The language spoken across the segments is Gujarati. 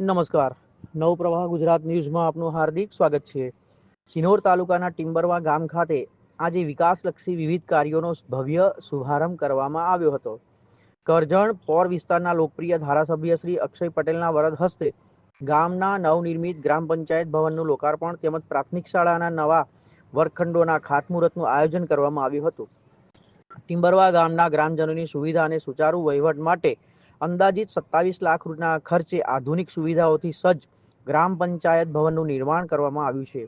નમસ્કાર. નવપ્રવાહ ગુજરાત ન્યૂઝમાં આપનું હાર્દિક સ્વાગત છે. સિનોર તાલુકાના ટિમ્બરવા ગામ ખાતે આજે વિકાસલક્ષી વિવિધ કાર્યોનો ભવ્ય શુભારંભ કરવામાં આવ્યો હતો. કરજણ પોર વિસ્તારના લોકપ્રિય ધારાસભ્ય શ્રી અક્ષય પટેલના વરદ હસ્તે ગામના નવનિર્મિત ગ્રામ પંચાયત ભવનનું લોકાર્પણ તેમજ પ્રાથમિક શાળાના નવા વર્ગખંડોના ખાતમુહૂર્તનું આયોજન કરવામાં આવ્યું હતું. ટિમ્બરવા ગામના ગ્રામજનોની સુવિધા અને સુચારુ વહીવટ માટે અંદાજિત સત્તાવીસ લાખ રૂપિયાના ખર્ચે આધુનિક સુવિધાઓથી સજ્જ ગ્રામ પંચાયત ભવનનું નિર્માણ કરવામાં આવ્યું છે.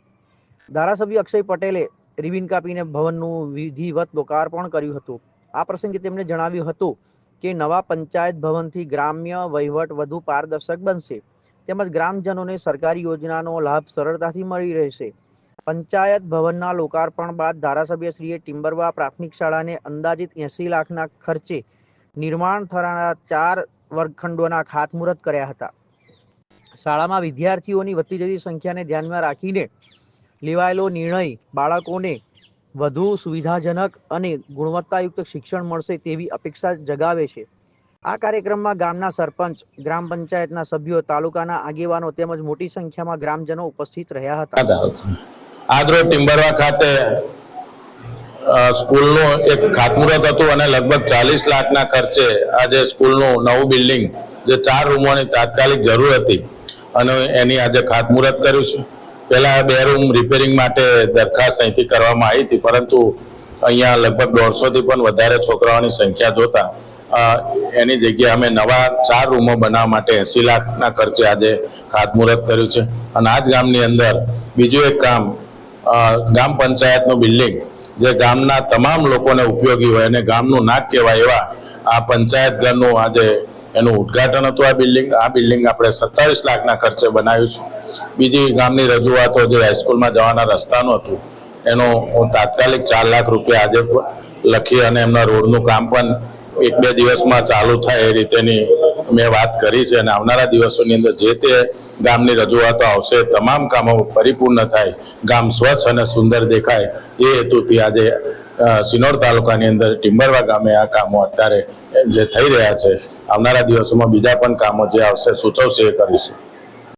ધારાસભ્ય અક્ષય પટેલે રિબિન કાપીને ભવનનું વિધિવત લોકાર્પણ કર્યું હતું. આ પ્રસંગે તેમણે જણાવ્યું હતું કે નવા પંચાયત ભવનથી ગ્રામ્ય વહીવટ વધુ પારદર્શક બનશે. તેમજ ગ્રામજનોને સરકારી યોજનાનો લાભ સરળતાથી મળી રહેશે. પંચાયત ભવનના લોકાર્પણ બાદ ધારાસભ્યશ્રીએ ટિમ્બરવા પ્રાથમિક શાળાને અંદાજિત એંસી લાખના ખર્ચે નિર્માણ થનારા ચાર વર્ગખંડોના ખાતમુહૂર્ત કર્યા હતા. શાળામાં વિદ્યાર્થીઓની વધતી જતી સંખ્યાને ધ્યાનમાં રાખીને લેવાયેલો નિર્ણય બાળકોને વધુ સુવિધાજનક અને ગુણવત્તાયુક્ત શિક્ષણ મળશે તેવી અપેક્ષા જગાવે છે. આ કાર્યક્રમમાં ગામના સરપંચ, ગ્રામ પંચાયતના સભ્યો, તાલુકાના આગેવાનો તેમજ મોટી સંખ્યામાં ગ્રામજનો ઉપસ્થિત રહ્યા હતા. આદરો ટિમ્બરવા ખાતે સ્કૂલનું એક ખાતમુહૂર્ત હતું અને લગભગ ચાલીસ લાખના ખર્ચે આજે સ્કૂલનું નવું બિલ્ડિંગ, જે ચાર રૂમોની તાત્કાલિક જરૂર હતી, અને એની આજે ખાતમુહૂર્ત કર્યું છે. પહેલાં બે રૂમ રિપેરિંગ માટે દરખાસ્ત અહીંથી કરવામાં આવી હતી, પરંતુ અહીંયા લગભગ દોઢસોથી પણ વધારે છોકરાઓની સંખ્યા જોતા એની જગ્યાએ અમે નવા ચાર રૂમો બનાવવા માટે એંસી લાખના ખર્ચે આજે ખાતમુહૂર્ત કર્યું છે. અને આ જ ગામની અંદર બીજું એક કામ ગ્રામ પંચાયતનું બિલ્ડિંગ જે ગામના તમામ લોકોને ઉપયોગી હોય અને ગામનું નાક કહેવાય એવા આ પંચાયત ઘરનું આજે એનું ઉદ્ઘાટન હતું આ બિલ્ડિંગ. આ બિલ્ડિંગ આપણે સત્તાવીસ લાખના ખર્ચે બનાવ્યું છે. બીજી ગામની રજૂઆતો જે હાઈસ્કૂલમાં જવાના રસ્તાનું હતું, એનો હું તાત્કાલિક ચાર લાખ રૂપિયા આજે લખી અને એમના રોડનું કામ પણ એક બે દિવસમાં ચાલુ થાય એ રીતેની મેં વાત કરી છે અને આવનારા દિવસોની અંદર જે તે ગામની રજૂઆતો આવશે, તમામ કામો પરિપૂર્ણ થાય, ગામ સ્વચ્છ અને સુંદર દેખાય, એ હેતુથી આજે સિનોર તાલુકાની અંદર ટિમ્બરવા ગામે આ કામો અત્યારે જે થઈ રહ્યા છે. આવનારા દિવસોમાં બીજા પણ કામો જે આવશે, સૂચવશે એ કરીશું.